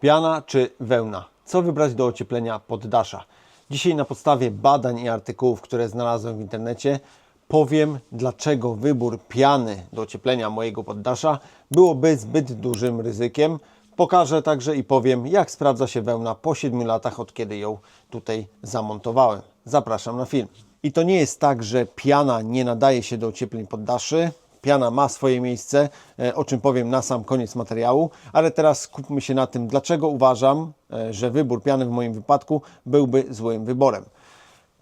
Piana czy wełna? Co wybrać do ocieplenia poddasza? Dzisiaj na podstawie badań i artykułów, które znalazłem w internecie, powiem, dlaczego wybór piany do ocieplenia mojego poddasza byłoby zbyt dużym ryzykiem. Pokażę także i powiem, jak sprawdza się wełna po 7 latach, od kiedy ją tutaj zamontowałem. Zapraszam na film. I to nie jest tak, że piana nie nadaje się do ociepleń poddaszy. Piana ma swoje miejsce, e, o czym powiem na sam koniec materiału, ale teraz skupmy się na tym, dlaczego uważam, e, że wybór piany w moim wypadku byłby złym wyborem.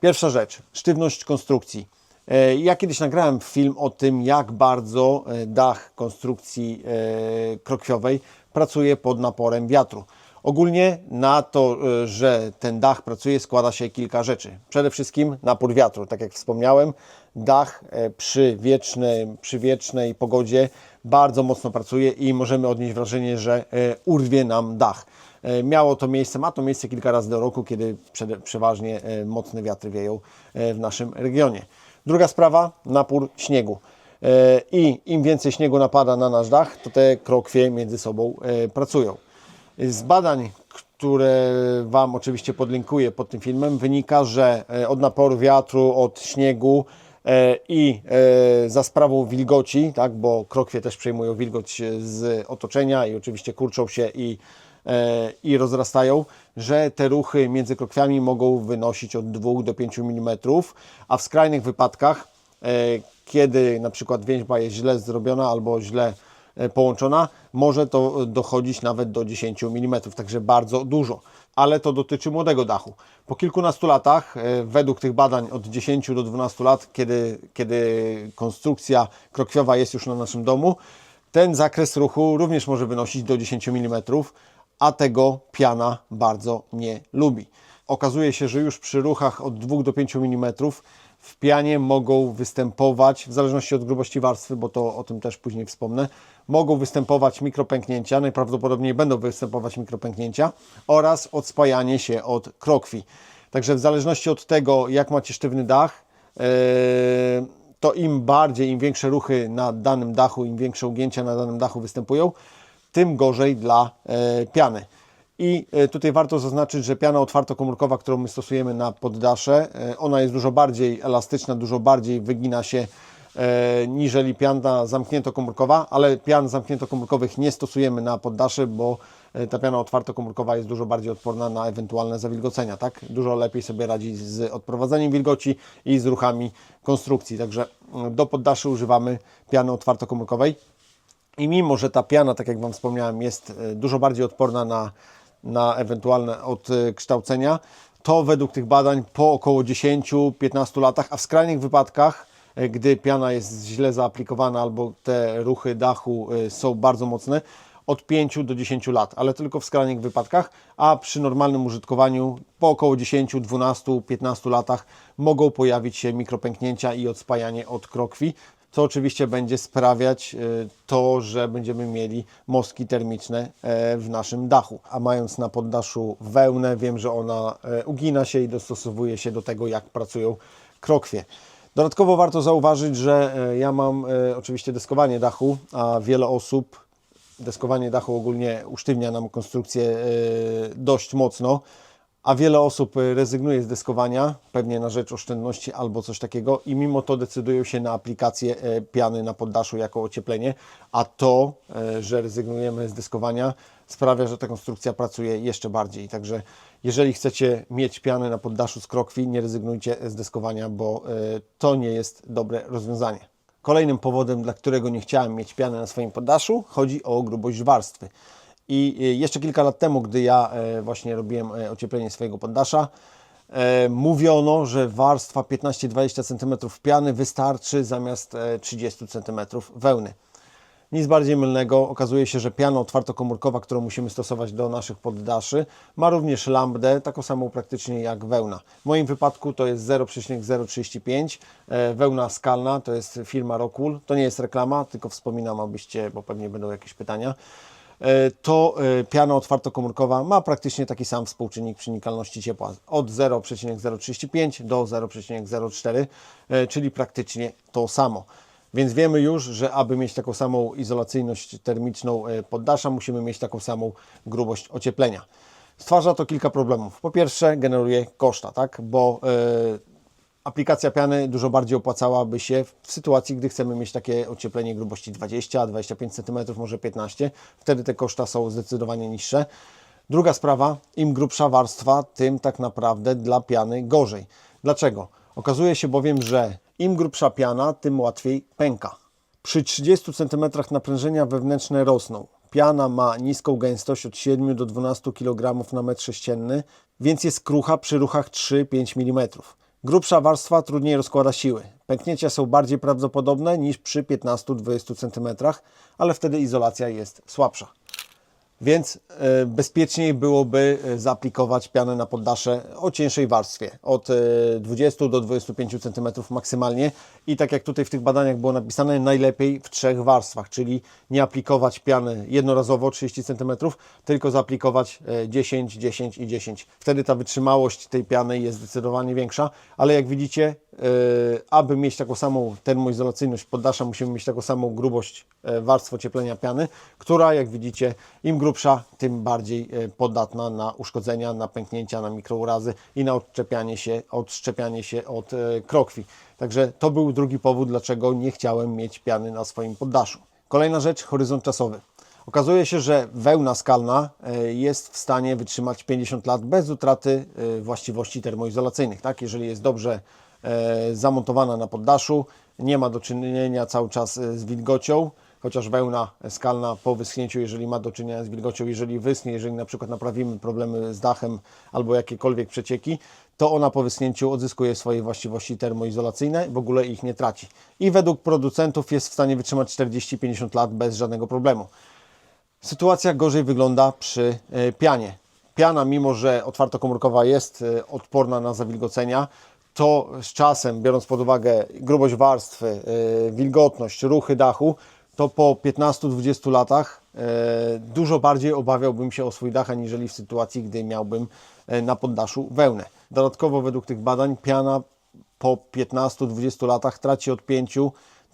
Pierwsza rzecz, sztywność konstrukcji. E, Ja kiedyś nagrałem film o tym, jak bardzo dach konstrukcji krokwiowej pracuje pod naporem wiatru. Ogólnie na to, e, że ten dach pracuje, składa się kilka rzeczy. Przede wszystkim napór wiatru. Tak jak wspomniałem, dach e, przy wiecznej, przy wiecznej pogodzie bardzo mocno pracuje i możemy odnieść wrażenie, że e, urwie nam dach. Miało to miejsce, ma to miejsce kilka razy do roku, kiedy przeważnie mocne wiatry wieją w naszym regionie. Druga sprawa, napór śniegu. I im więcej śniegu napada na nasz dach, to te krokwie między sobą pracują. Z badań, które Wam oczywiście podlinkuję pod tym filmem, wynika, że e, od naporu wiatru, od śniegu e, i e, za sprawą wilgoci, tak, bo krokwie też przejmują wilgoć z otoczenia i oczywiście kurczą się i, i rozrastają, że te ruchy między krokwiami mogą wynosić od 2 do 5 mm, a w skrajnych wypadkach, kiedy na przykład więźba jest źle zrobiona albo źle połączona, może to dochodzić nawet do 10 mm, także bardzo dużo. Ale to dotyczy młodego dachu. Po kilkunastu latach, e, według tych badań od 10 do 12 lat, kiedy, kiedy konstrukcja krokwiowa jest już na naszym domu, ten zakres ruchu również może wynosić do 10 mm, a tego piana bardzo nie lubi. Okazuje się, że już przy ruchach od 2 do 5 mm w pianie mogą występować, w zależności od grubości warstwy, bo to o tym też później wspomnę, mogą występować mikropęknięcia, najprawdopodobniej będą występować mikropęknięcia oraz odspajanie się od krokwi. Także w zależności od tego, jak macie sztywny dach, yy, to im bardziej, im większe ruchy na danym dachu, im większe ugięcia na danym dachu występują, tym gorzej dla e, piany. I e, tutaj warto zaznaczyć, że piana otwartokomórkowa, którą my stosujemy na poddasze, e, ona jest dużo bardziej elastyczna, dużo bardziej wygina się e, niżeli piana zamkniętokomórkowa, ale pian zamkniętokomórkowych nie stosujemy na poddasze, bo e, ta piana otwartokomórkowa jest dużo bardziej odporna na ewentualne zawilgocenia, tak? Dużo lepiej sobie radzi z odprowadzeniem wilgoci i z ruchami konstrukcji. Także mm, do poddaszy używamy piany otwartokomórkowej. I mimo, że ta piana, tak jak Wam wspomniałem, jest e, dużo bardziej odporna na, na ewentualne odkształcenia, to według tych badań po około 10-15 latach, a w skrajnych wypadkach, e, gdy piana jest źle zaaplikowana albo te ruchy dachu e, są bardzo mocne, od 5 do 10 lat, ale tylko w skrajnych wypadkach, a przy normalnym użytkowaniu po około 10, 12, 15 latach mogą pojawić się mikropęknięcia i odspajanie od krokwi, co oczywiście będzie sprawiać e, to, że będziemy mieli mostki termiczne e, w naszym dachu. A mając na poddaszu wełnę, wiem, że ona e, ugina się i dostosowuje się do tego, jak pracują krokwie. Dodatkowo warto zauważyć, że e, ja mam e, oczywiście deskowanie dachu, a wiele osób deskowanie dachu ogólnie usztywnia nam konstrukcję e, dość mocno, a wiele osób rezygnuje z deskowania, pewnie na rzecz oszczędności albo coś takiego i mimo to decydują się na aplikację piany na poddaszu jako ocieplenie, a to, że rezygnujemy z deskowania sprawia, że ta konstrukcja pracuje jeszcze bardziej. Także jeżeli chcecie mieć pianę na poddaszu z krokwi, nie rezygnujcie z deskowania, bo e, to nie jest dobre rozwiązanie. Kolejnym powodem, dla którego nie chciałem mieć piany na swoim poddaszu, chodzi o grubość warstwy. I y, jeszcze kilka lat temu, gdy ja e, właśnie robiłem e, ocieplenie swojego poddasza, e, mówiono, że warstwa 15-20 cm piany wystarczy zamiast e, 30 cm wełny. Nic bardziej mylnego. Okazuje się, że piana otwartokomórkowa, którą musimy stosować do naszych poddaszy, ma również lambdę, taką samą praktycznie jak wełna. W moim wypadku to jest 0,035. E, Wełna skalna to jest firma Rockwool. To nie jest reklama, tylko wspominam, abyście, bo pewnie będą jakieś pytania. E, To e, piana otwartokomórkowa ma praktycznie taki sam współczynnik przenikalności ciepła od 0,035 do 0,04, e, czyli praktycznie to samo. Więc wiemy już, że aby mieć taką samą izolacyjność termiczną e, poddasza, musimy mieć taką samą grubość ocieplenia. Stwarza to kilka problemów. Po pierwsze, generuje koszta, tak? bo e, aplikacja piany dużo bardziej opłacałaby się w sytuacji, gdy chcemy mieć takie ocieplenie grubości 20, 25 cm, może 15. Wtedy te koszta są zdecydowanie niższe. Druga sprawa, im grubsza warstwa, tym tak naprawdę dla piany gorzej. Dlaczego? Okazuje się bowiem, że im grubsza piana, tym łatwiej pęka. Przy 30 cm naprężenia wewnętrzne rosną. Piana ma niską gęstość od 7 do 12 kg na metr sześcienny, więc jest krucha przy ruchach 3-5 mm. Grubsza warstwa trudniej rozkłada siły. Pęknięcia są bardziej prawdopodobne niż przy 15-20 cm, ale wtedy izolacja jest słabsza. Więc e, bezpieczniej byłoby e, zaaplikować pianę na poddasze o cieńszej warstwie, od e, 20 do 25 cm maksymalnie. I tak jak tutaj w tych badaniach było napisane, najlepiej w trzech warstwach, czyli nie aplikować piany jednorazowo 30 cm, tylko zaaplikować e, 10, 10 i 10. Wtedy ta wytrzymałość tej piany jest zdecydowanie większa, ale jak widzicie, e, aby mieć taką samą termoizolacyjność poddasza, musimy mieć taką samą grubość e, warstw ocieplenia piany, która jak widzicie, im grubsza, tym bardziej e, podatna na uszkodzenia, na pęknięcia, na mikrourazy i na odczepianie się, odszczepianie się od e, krokwi. Także to był drugi powód, dlaczego nie chciałem mieć piany na swoim poddaszu. Kolejna rzecz, horyzont czasowy. Okazuje się, że wełna skalna e, jest w stanie wytrzymać 50 lat bez utraty e, właściwości termoizolacyjnych. Tak? Jeżeli jest dobrze e, zamontowana na poddaszu, nie ma do czynienia cały czas e, z wilgocią, chociaż wełna skalna po wyschnięciu, jeżeli ma do czynienia z wilgocią, jeżeli wyschnie, jeżeli na przykład naprawimy problemy z dachem albo jakiekolwiek przecieki, to ona po wyschnięciu odzyskuje swoje właściwości termoizolacyjne, w ogóle ich nie traci. I według producentów jest w stanie wytrzymać 40-50 lat bez żadnego problemu. Sytuacja gorzej wygląda przy e, pianie. Piana, mimo że otwartokomórkowa jest e, odporna na zawilgocenia, to z czasem, biorąc pod uwagę grubość warstwy, e, wilgotność, ruchy dachu, to po 15-20 latach e, dużo bardziej obawiałbym się o swój dach, aniżeli w sytuacji, gdy miałbym e, na poddaszu wełnę. Dodatkowo według tych badań piana po 15-20 latach traci od 5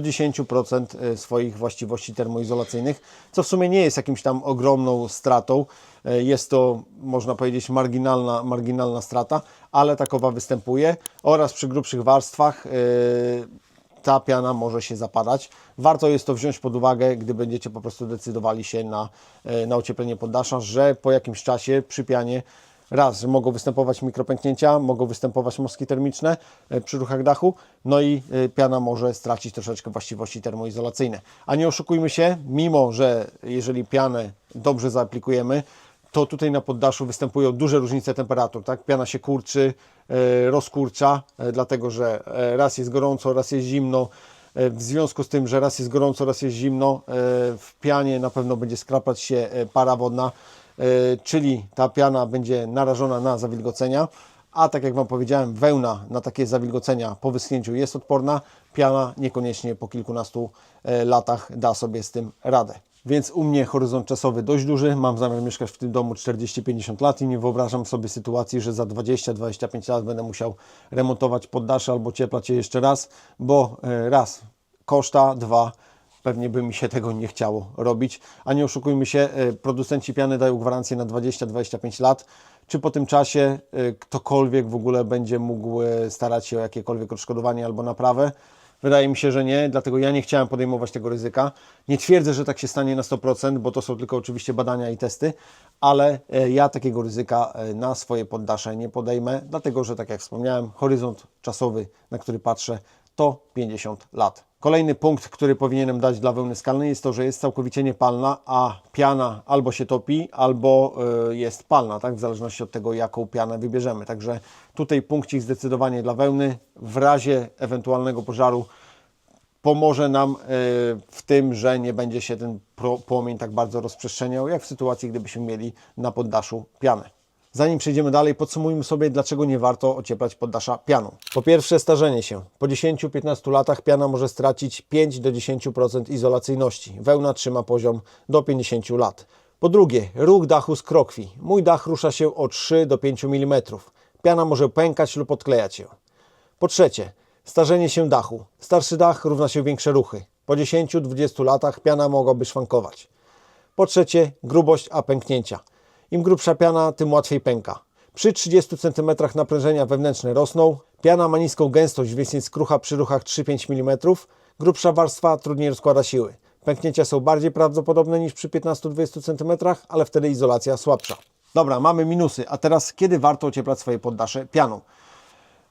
do 10% e, swoich właściwości termoizolacyjnych, co w sumie nie jest jakimś tam ogromną stratą. E, Jest to, można powiedzieć, marginalna, marginalna strata, ale takowa występuje oraz przy grubszych warstwach e, ta piana może się zapadać. Warto jest to wziąć pod uwagę, gdy będziecie po prostu decydowali się na, na ocieplenie poddasza, że po jakimś czasie przy pianie raz, że mogą występować mikropęknięcia, mogą występować moski termiczne e, przy ruchach dachu, no i e, piana może stracić troszeczkę właściwości termoizolacyjne. A nie oszukujmy się, mimo że jeżeli pianę dobrze zaaplikujemy, to tutaj na poddaszu występują duże różnice temperatur. Tak? Piana się kurczy, e, rozkurcza, dlatego że raz jest gorąco, raz jest zimno. W związku z tym, że raz jest gorąco, raz jest zimno, w pianie na pewno będzie skrapać się para wodna, czyli ta piana będzie narażona na zawilgocenia. A tak jak Wam powiedziałem, wełna na takie zawilgocenia po wyschnięciu jest odporna, piana niekoniecznie po kilkunastu e, latach da sobie z tym radę. Więc u mnie horyzont czasowy dość duży. Mam zamiar mieszkać w tym domu 40-50 lat i nie wyobrażam sobie sytuacji, że za 20-25 lat będę musiał remontować poddasze albo cieplać je jeszcze raz, bo e, raz koszta, dwa pewnie by mi się tego nie chciało robić. A nie oszukujmy się, e, producenci piany dają gwarancję na 20-25 lat. Czy po tym czasie e, ktokolwiek w ogóle będzie mógł e, starać się o jakiekolwiek odszkodowanie albo naprawę? Wydaje mi się, że nie, dlatego ja nie chciałem podejmować tego ryzyka. Nie twierdzę, że tak się stanie na 100%, bo to są tylko oczywiście badania i testy, ale ja takiego ryzyka na swoje poddasze nie podejmę, dlatego że, tak jak wspomniałem, horyzont czasowy, na który patrzę, to 50 lat. Kolejny punkt, który powinienem dać dla wełny skalnej jest to, że jest całkowicie niepalna, a piana albo się topi, albo y, jest palna, tak? w zależności od tego, jaką pianę wybierzemy. Także tutaj punkcik zdecydowanie dla wełny. W razie ewentualnego pożaru pomoże nam y, w tym, że nie będzie się ten płomień tak bardzo rozprzestrzeniał, jak w sytuacji, gdybyśmy mieli na poddaszu pianę. Zanim przejdziemy dalej, podsumujmy sobie, dlaczego nie warto ocieplać poddasza pianą. Po pierwsze, starzenie się. Po 10-15 latach piana może stracić 5 do 10% izolacyjności. Wełna trzyma poziom do 50 lat. Po drugie, ruch dachu z krokwi. Mój dach rusza się o 3 do 5 mm. Piana może pękać lub odklejać się. Po trzecie, Starzenie się dachu. Starszy dach równa się większe ruchy. Po 10-20 latach piana mogłaby szwankować. Po trzecie, grubość a pęknięcia. Im grubsza piana, tym łatwiej pęka. Przy 30 cm naprężenia wewnętrzne rosną. Piana ma niską gęstość, więc jest krucha przy ruchach 3-5 mm. Grubsza warstwa trudniej rozkłada siły. Pęknięcia są bardziej prawdopodobne niż przy 15-20 cm, ale wtedy izolacja słabsza. Dobra, mamy minusy. A teraz kiedy warto ocieplać swoje poddasze pianą?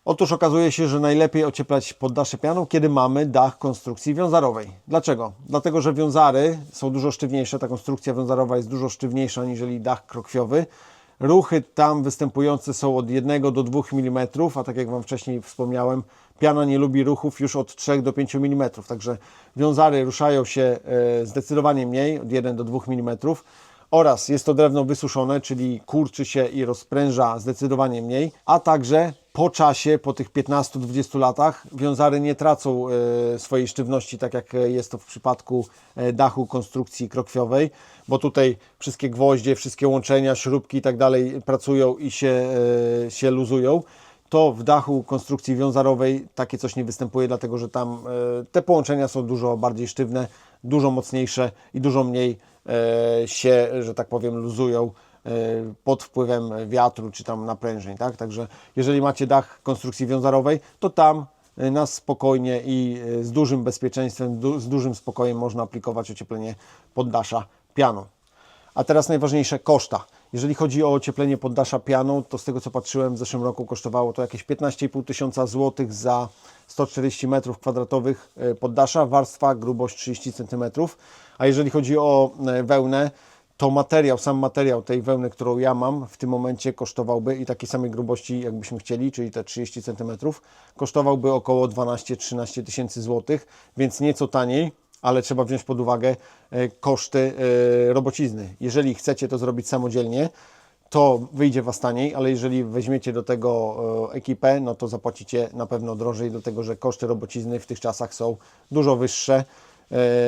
Otóż okazuje się, że najlepiej ocieplać poddasze pianą, kiedy mamy dach konstrukcji wiązarowej. Dlaczego? Dlatego, że wiązary są dużo sztywniejsze, ta konstrukcja wiązarowa jest dużo sztywniejsza niżeli dach krokwiowy. Ruchy tam występujące są od 1 do 2 mm, a tak jak Wam wcześniej wspomniałem, piana nie lubi ruchów już od 3 do 5 mm, także wiązary ruszają się e, zdecydowanie mniej, od 1 do 2 mm oraz jest to drewno wysuszone, czyli kurczy się i rozpręża zdecydowanie mniej, a także po czasie, po tych 15-20 latach, wiązary nie tracą e, swojej sztywności, tak jak jest to w przypadku e, dachu konstrukcji krokwiowej, bo tutaj wszystkie gwoździe, wszystkie łączenia, śrubki i tak dalej pracują i się, e, się luzują. To w dachu konstrukcji wiązarowej takie coś nie występuje, dlatego że tam e, te połączenia są dużo bardziej sztywne, dużo mocniejsze i dużo mniej e, się, że tak powiem, luzują e, pod wpływem wiatru czy tam naprężeń. Tak? Także jeżeli macie dach konstrukcji wiązarowej, to tam e, na spokojnie i e, z dużym bezpieczeństwem, z dużym spokojem można aplikować ocieplenie poddasza pianą. A teraz najważniejsze koszta. Jeżeli chodzi o ocieplenie poddasza pianą, to z tego co patrzyłem w zeszłym roku kosztowało to jakieś 15,5 tysiąca złotych za 140 metrów kwadratowych poddasza, warstwa, grubość 30 cm. A jeżeli chodzi o wełnę, to materiał, sam materiał tej wełny, którą ja mam w tym momencie kosztowałby i takiej samej grubości jakbyśmy chcieli, czyli te 30 cm, kosztowałby około 12-13 tysięcy złotych, więc nieco taniej ale trzeba wziąć pod uwagę e, koszty e, robocizny. Jeżeli chcecie to zrobić samodzielnie, to wyjdzie Was taniej, ale jeżeli weźmiecie do tego e, ekipę, no to zapłacicie na pewno drożej, dlatego że koszty robocizny w tych czasach są dużo wyższe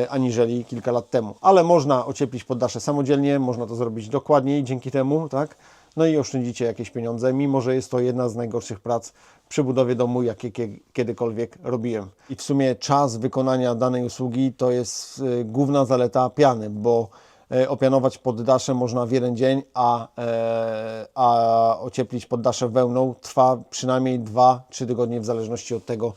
aniżeli kilka lat temu. Ale można ocieplić poddasze samodzielnie, można to zrobić dokładniej dzięki temu, tak? No i oszczędzicie jakieś pieniądze, mimo że jest to jedna z najgorszych prac przy budowie domu, jakie kie- kiedykolwiek robiłem. I w sumie czas wykonania danej usługi to jest y, główna zaleta piany, bo e, opianować poddasze można w jeden dzień, a, e, a ocieplić poddasze wełną trwa przynajmniej 2-3 tygodnie w zależności od tego, e,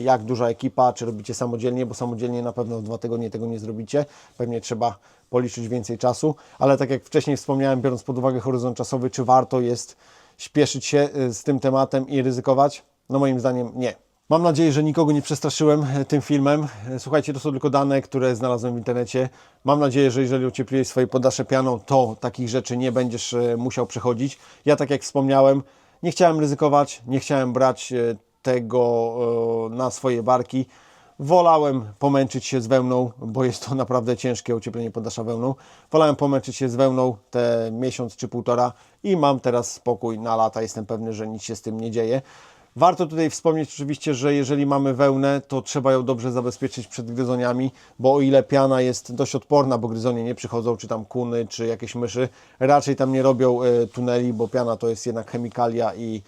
jak duża ekipa, czy robicie samodzielnie, bo samodzielnie na pewno w dwa tygodnie tego nie zrobicie. Pewnie trzeba policzyć więcej czasu, ale tak jak wcześniej wspomniałem, biorąc pod uwagę horyzont czasowy, czy warto jest śpieszyć się y, z tym tematem i ryzykować? No moim zdaniem nie. Mam nadzieję, że nikogo nie przestraszyłem e, tym filmem. E, Słuchajcie, to są tylko dane, które znalazłem w internecie. Mam nadzieję, że jeżeli ociepliłeś swoje poddasze pianą, to takich rzeczy nie będziesz e, musiał przechodzić. Ja, tak jak wspomniałem, nie chciałem ryzykować, nie chciałem brać e, tego e, na swoje barki. Wolałem pomęczyć się z wełną, bo jest to naprawdę ciężkie ocieplenie poddasza wełną. Wolałem pomęczyć się z wełną te miesiąc czy półtora i mam teraz spokój na lata. Jestem pewny, że nic się z tym nie dzieje. Warto tutaj wspomnieć oczywiście, że jeżeli mamy wełnę, to trzeba ją dobrze zabezpieczyć przed gryzoniami, bo o ile piana jest dość odporna, bo gryzonie nie przychodzą, czy tam kuny, czy jakieś myszy, raczej tam nie robią e, tuneli, bo piana to jest jednak chemikalia i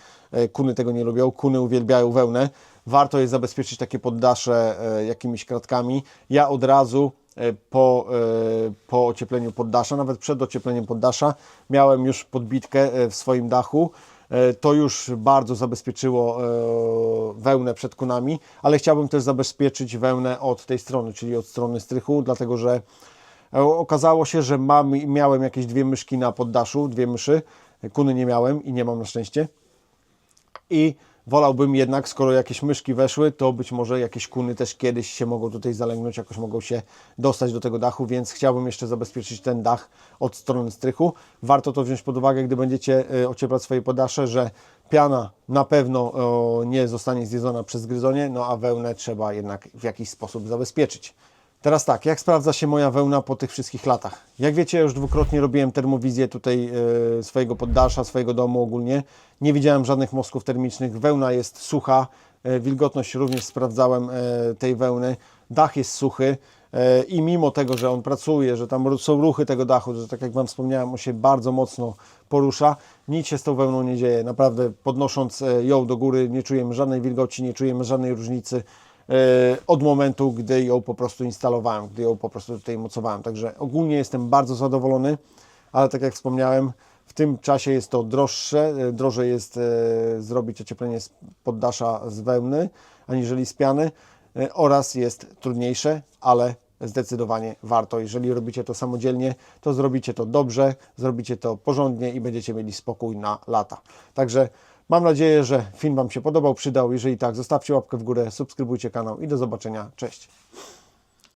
kuny tego nie lubią. Kuny uwielbiają wełnę. Warto jest zabezpieczyć takie poddasze e, jakimiś kratkami. Ja od razu e, po, e, po ociepleniu poddasza, nawet przed ociepleniem poddasza, miałem już podbitkę e, w swoim dachu. E, To już bardzo zabezpieczyło e, wełnę przed kunami, ale chciałbym też zabezpieczyć wełnę od tej strony, czyli od strony strychu, dlatego że e, okazało się, że mam, miałem jakieś dwie myszki na poddaszu, dwie myszy. Kuny nie miałem i nie mam na szczęście i wolałbym jednak, skoro jakieś myszki weszły, to być może jakieś kuny też kiedyś się mogą tutaj zalęgnąć, jakoś mogą się dostać do tego dachu, więc chciałbym jeszcze zabezpieczyć ten dach od strony strychu. Warto to wziąć pod uwagę, gdy będziecie e, ocieplać swoje podasze, że piana na pewno nie zostanie zjedzona przez gryzonie, no a wełnę trzeba jednak w jakiś sposób zabezpieczyć. Teraz tak, jak sprawdza się moja wełna po tych wszystkich latach? Jak wiecie, już dwukrotnie robiłem termowizję tutaj e, swojego poddasza, swojego domu ogólnie. Nie widziałem żadnych mostków termicznych. Wełna jest sucha, e, wilgotność również sprawdzałem e, tej wełny. Dach jest suchy. E, I mimo tego, że on pracuje, że tam są ruchy tego dachu, że tak jak Wam wspomniałem, on się bardzo mocno porusza, nic się z tą wełną nie dzieje. Naprawdę podnosząc ją do góry nie czujemy żadnej wilgoci, nie czujemy żadnej różnicy od momentu, gdy ją po prostu instalowałem, gdy ją po prostu tutaj mocowałem. Także ogólnie jestem bardzo zadowolony, ale tak jak wspomniałem, w tym czasie jest to droższe, e, drożej jest e, zrobić ocieplenie z poddasza z wełny, aniżeli z piany e, oraz jest trudniejsze, ale zdecydowanie warto. Jeżeli robicie to samodzielnie, to zrobicie to dobrze, zrobicie to porządnie i będziecie mieli spokój na lata. Także mam nadzieję, że film Wam się podobał, przydał. Jeżeli tak, zostawcie łapkę w górę, subskrybujcie kanał i do zobaczenia. Cześć!